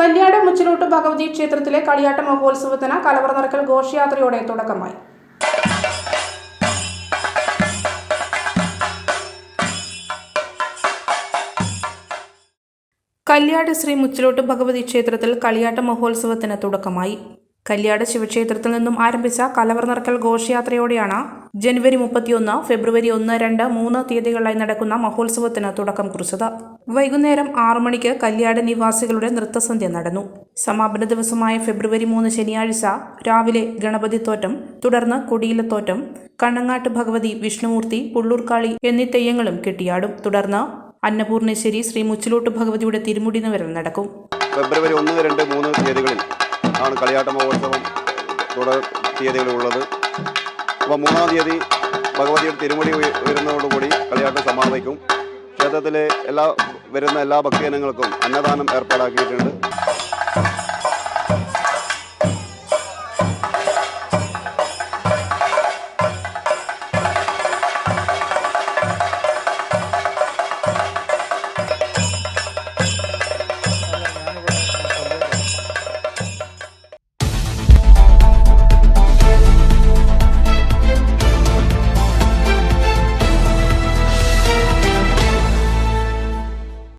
കല്യാട് മുച്ചിലോട്ട് ഭഗവതി ക്ഷേത്രത്തിലെ കളിയാട്ട മഹോത്സവത്തിന് കലവറ നിറക്കൽ ഘോഷയാത്രയോടെ തുടക്കമായി. കല്യാട് ശ്രീ മുച്ചിലോട്ട് ഭഗവതി ക്ഷേത്രത്തിൽ കളിയാട്ട മഹോത്സവത്തിന് തുടക്കമായി. കല്യാട് ശിവക്ഷേത്രത്തിൽ നിന്നും ആരംഭിച്ച കലവർ നിറക്കൽ ഘോഷയാത്രയോടെയാണ് ജനുവരി മുപ്പത്തിയൊന്ന് ഫെബ്രുവരി ഒന്ന് രണ്ട് മൂന്ന് തീയതികളിലായി നടക്കുന്ന മഹോത്സവത്തിന് തുടക്കം കുറിച്ചത്. വൈകുന്നേരം ആറു മണിക്ക് കല്യാട് നിവാസികളുടെ നൃത്തസന്ധ്യ നടന്നു. സമാപന ദിവസമായ ഫെബ്രുവരി മൂന്ന് ശനിയാഴ്ച രാവിലെ ഗണപതി തോറ്റം തുടർന്ന് കൊടിയിലത്തോറ്റം കണ്ണങ്ങാട്ട് ഭഗവതി വിഷ്ണുമൂർത്തി പുള്ളൂർക്കാളി എന്നീ തെയ്യങ്ങളും കെട്ടിയാടും. തുടർന്ന് അന്നപൂർണേശ്വരി ശ്രീ മുച്ചിലോട്ട് ഭഗവതിയുടെ തിരുമുടി നിവരൽ നടക്കും. ഫെബ്രുവരി ഒന്ന് രണ്ട് മൂന്ന് തീയതികളിൽ ആണ് കളിയാട്ട മഹോത്സവം തുടർ തീയതികളുള്ളത് അപ്പോൾ മൂന്നാം തീയതി ഭഗവതിയുടെ തിരുമുടി വരുന്നതോടുകൂടി കളിയാട്ടം സമാപിക്കും. ക്ഷേത്രത്തിലെ എല്ലാ വരുന്ന എല്ലാ ഭക്തജനങ്ങൾക്കും അന്നദാനം ഏർപ്പാടാക്കിയിട്ടുണ്ട്.